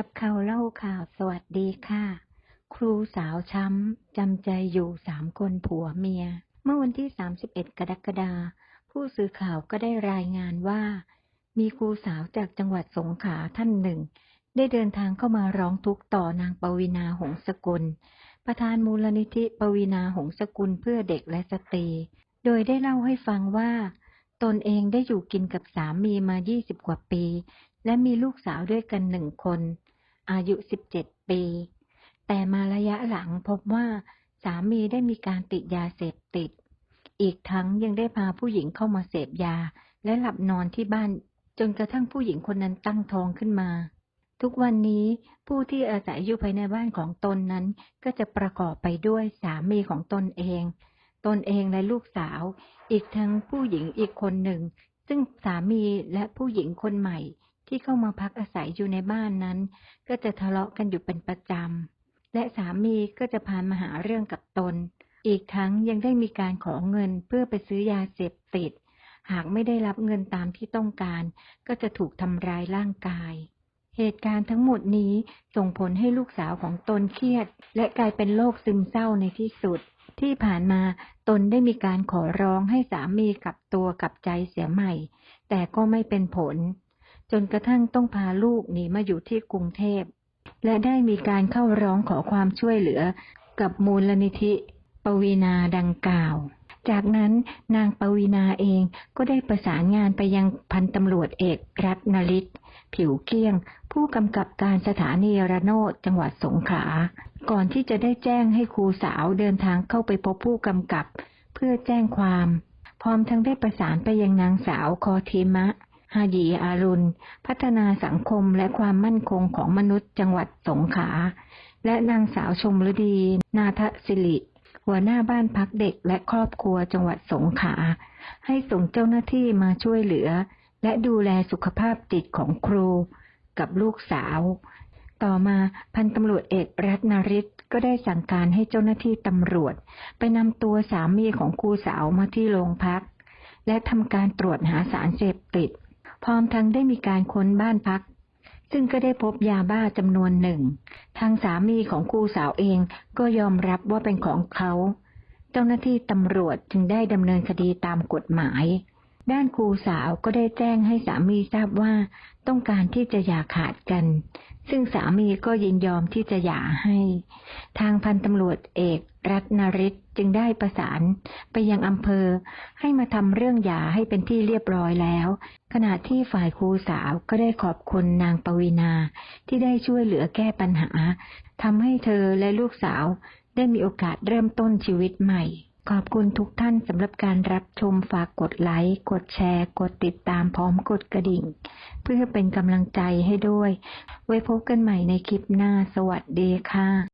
จับข่าวเล่าข่าวสวัสดีค่ะ ครูสาวช้ำจำใจอยู่สามคนผัวเมีย เมื่อวันที่ 31 กรกฎาคมผู้สื่อข่าวก็ได้รายงานว่า มีครูสาวจากจังหวัดสงขลาท่านหนึ่ง ได้เดินทางเข้ามาร้องทุกข์ต่อนางปวีนาหงสกุล ประธานมูลนิธิปวีนาหงสกุลเพื่อเด็กและสตรี โดยได้เล่าให้ฟังว่า ตนเองได้อยู่กินกับสามีมา 20 กว่าปี และมีลูกสาวด้วยกันหนึ่งคน อายุ 17 ปี แต่มาระยะหลังพบว่าสามีได้มีการติดยาเสพติด อีกทั้งยังได้พาผู้หญิงเข้ามาเสพยา และหลับนอนที่บ้าน จนกระทั่งผู้หญิงคนนั้นตั้งท้องขึ้นมา ทุกวันนี้ผู้ที่อาศัยอยู่ภายในบ้านของตนนั้น ก็จะประกอบไปด้วยสามีของตนเอง ตนเองและลูกสาว อีกทั้งผู้หญิงอีกคนหนึ่ง ซึ่งสามีและผู้หญิงคนใหม่ ที่เข้ามาพักอาศัยอยู่ในบ้านนั้น ก็จะทะเลาะกันอยู่เป็นประจำ และสามีก็จะพานมาหาเรื่องกับตน อีกทั้งยังได้มีการขอเงินเพื่อไปซื้อยาเสพติด หากไม่ได้รับเงินตามที่ต้องการ ก็จะถูกทำร้ายร่างกาย เหตุการณ์ทั้งหมดนี้ส่งผลให้ลูกสาวของตนเครียด และกลายเป็นโรคซึมเศร้าในที่สุดที่ผ่านมาตนได้มีการขอร้องให้สามีกลับตัวกลับใจเสียใหม่ แต่ก็ไม่เป็นผล จนกระทั่งต้องพาลูกหนีมาอยู่ที่กรุงเทพ และได้มีการเข้าร้องขอความช่วยเหลือกับมูลนิธิ ปวีนาดังกล่าว จากนั้นนางปวีนาเองก็ได้ประสานงานไปยังพันตำรวจเอกรัตนฤทธิ์ผิวเกี้ยง ผู้กำกับการสถานีระโนดจังหวัดสงขลา ก่อนที่จะได้แจ้งให้ครูสาวเดินทางเข้าไปพบผู้กำกับ เพื่อแจ้งความ พร้อมทั้งได้ประสานไปยังนางสาวคอเทมะ ฮายีอารุณ พัฒนาสังคมและความมั่นคงของมนุษย์จังหวัดสงขลา และนางสาวชมฤดี นาทศิริ หัวหน้าบ้านพักเด็กและครอบครัวจังหวัดสงขลา ให้ส่งเจ้าหน้าที่มาช่วยเหลือ และดูแลสุขภาพจิตของครู กับลูกสาว ต่อมาพันตำรวจเอกรัตนฤทธิ์ก็ได้สั่งการให้เจ้าหน้าที่ตำรวจ ไปนำตัวสามีของครูสาวมาที่โรงพักและทำการตรวจหาสารเสพติด พร้อมทั้งได้มีการค้นบ้านพัก ซึ่งก็ได้พบยาบ้าจำนวนหนึ่ง ทางสามีของครูสาวเองก็ยอมรับว่าเป็นของเขา เจ้าหน้าที่ตำรวจจึงได้ดำเนินคดีตามกฎหมาย ด้านครูสาวก็ได้แจ้งให้สามีทราบว่าต้องการที่จะหย่าขาดกัน ซึ่งสามีก็ยินยอมที่จะหย่าให้ ทางพันตำรวจเอก รัตนฤทธิ์จึงได้ประสานไปยังอำเภอ ให้มาทำเรื่องหย่าให้เป็นที่เรียบร้อยแล้ว ขณะที่ฝ่ายครูสาวก็ได้ขอบคุณนางปวีนาที่ได้ช่วยเหลือแก้ปัญหาทำให้เธอและลูกสาวได้มีโอกาสเริ่มต้นชีวิตใหม่ ขอบคุณทุกท่านสำหรับการรับชมฝากกดไลค์ กดแชร์ กดติดตามพร้อมกดกระดิ่ง เพื่อเป็นกำลังใจให้ด้วย ไว้พบกันใหม่ในคลิปหน้าสวัสดีค่ะ